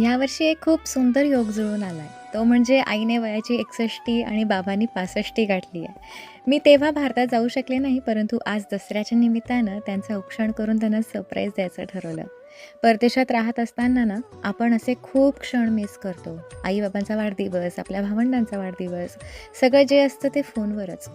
यावर्षी एक खूप सुंदर योग जुळून आला आहे तो म्हणजे आईने वयाची एकसष्टी आणि बाबांनी पासष्टी गाठली आहे. मी तेव्हा भारतात जाऊ शकले नाही परंतु आज दसऱ्याच्या निमित्तानं त्यांचं औक्षण करून त्यांना सरप्राईज द्यायचं ठरवलं. परदेशात राहत असताना ना आपण असे खूप क्षण मिस करतो. आईबाबांचा वाढदिवस आपल्या भावंडांचा वाढदिवस सगळं जे असतं ते फोनवरच.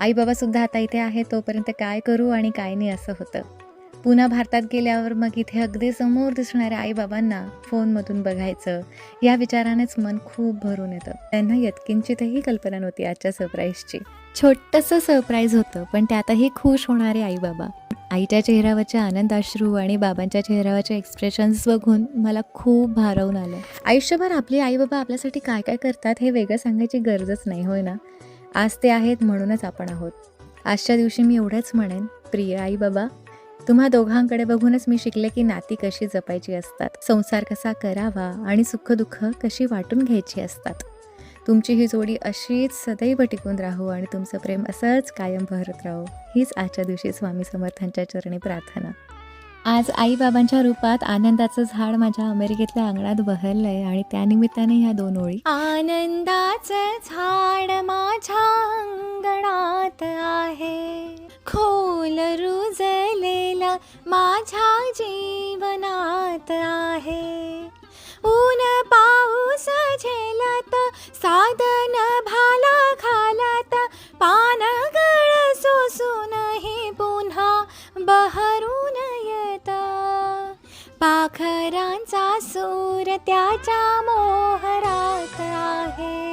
आईबाबासुद्धा आता इथे आहे तोपर्यंत काय करू आणि काय नाही असं होतं. पुन्हा भारतात गेल्यावर मग इथे अगदी समोर दिसणाऱ्या आईबाबांना फोनमधून बघायचं. या विचारानेच मन खूप भरून येतं. त्यांना यत्किंचितही कल्पना नव्हती आजच्या सरप्राईजची छोटंसं सरप्राईज होतं पण त्यातही खुश होणारे आईबाबा. आईच्या चेहऱ्यावरचे आनंदाश्रू आणि बाबांच्या चेहऱ्यावरचे एक्सप्रेशन्स बघून मला खूप भारावून आलं. आयुष्यभर आपली आई बाबा आपल्यासाठी काय काय करतात हे वेगळं सांगायची गरजच नाही होय ना? आज ते आहेत म्हणूनच आपण आहोत. आजच्या दिवशी मी एवढंच म्हणेन प्रिय आई बाबा तुम्हा दोघांकडे बघूनच मी शिकले की नाती कशी जपायची असतात संसार कसा करावा आणि सुखदुःख कशी वाटून घ्यायची असतात. तुमची ही जोडी अशीच सदैव टिकून राहू आणि तुमचं प्रेम असंच कायम भरत राहू हीच आजच्या दिवशी स्वामी समर्थांच्या चरणी प्रार्थना. आज आईबाबांच्या रूपात आनंदाचं झाड माझ्या अमेरिकेतल्या अंगणात बहरलंय आणि त्यानिमित्ताने ह्या दोन ओळी. आनंदाचं झाड माझ्या जीवनात आहे. ऊन पाऊस झेलत साधन भाला घालत पानगळ सोसूनही पुन्हा बहरून येत. पाखरांचा सूर त्याच्या मोहरात आहे.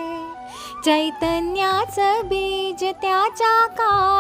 चैतन्याचं बीज त्याच्या का